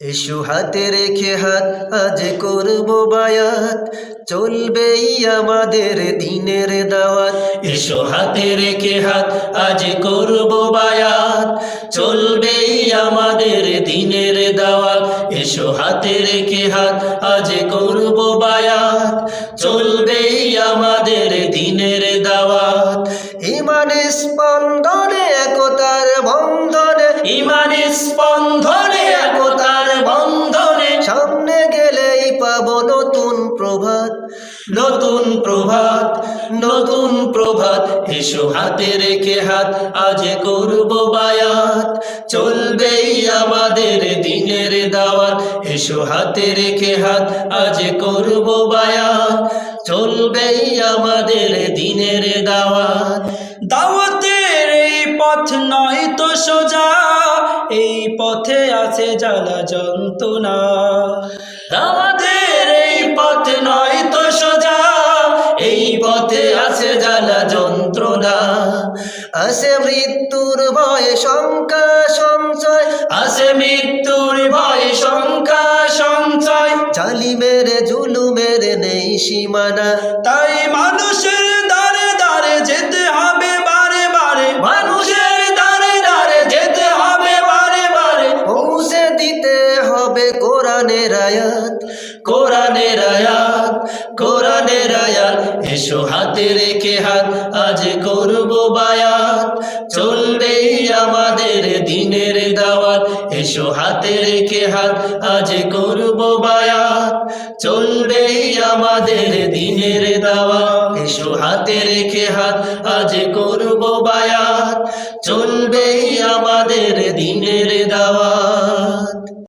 এসু হাতে রেখে হাত, আজ করব বায়াত। চলবেই আমাদের দিনের দাওয়াত। এসো হাতে রেখে হাত, আজ করব বায়াত। চলবেই আমাদের দিনের দাওয়াত। এসো হাতে রেখে হাত, আজ করব বায়াত। চলবেই আমাদের দিনের দাওয়াত। ইমানে স্পন্দনে, একতার বন্ধনে। ইমানে স্পন্দনে প্রভাত, নতুন প্রভাত নতুন প্রভাত। এসো হাতে রেখে হাত, আজ করব বায়াত। চলবেই আমাদের দিনের দাওয়াত। এসো হাতে রেখে হাত, আজ করব বায়াত। চলবেই আমাদের দিনের দাওয়াত। দাওয়াতের এই পথ নয় তো সোজা, এই পথে আছে জ্বালা যন্ত্রণা। আমাদের এই পথ নয় তো সোজা। এই পথে আছে জ্বালা যন্ত্রণা। আছে মৃত্যুর ভয়, শঙ্কা, সঞ্চয়। আছে মৃত্যুর ভয়, শঙ্কা, সঞ্চয়। জালিমের, জুলুমের নেই সীমানা। তাই মানুষের কোরআনের আয়াত কোরআনের আয়াত কোরআনের আয়াত। এসো হাতে রেখে হাত, আজ করব বায়াত। চলবেই আমাদের দিনের দাওয়াত। এসো হাতে রেখে হাত, আজ করব বায়াত। চলবেই আমাদের দিনের দাওয়াত। এসো হাতে রেখে হাত, আজ করব বায়াত। চলবেই আমাদের দিনের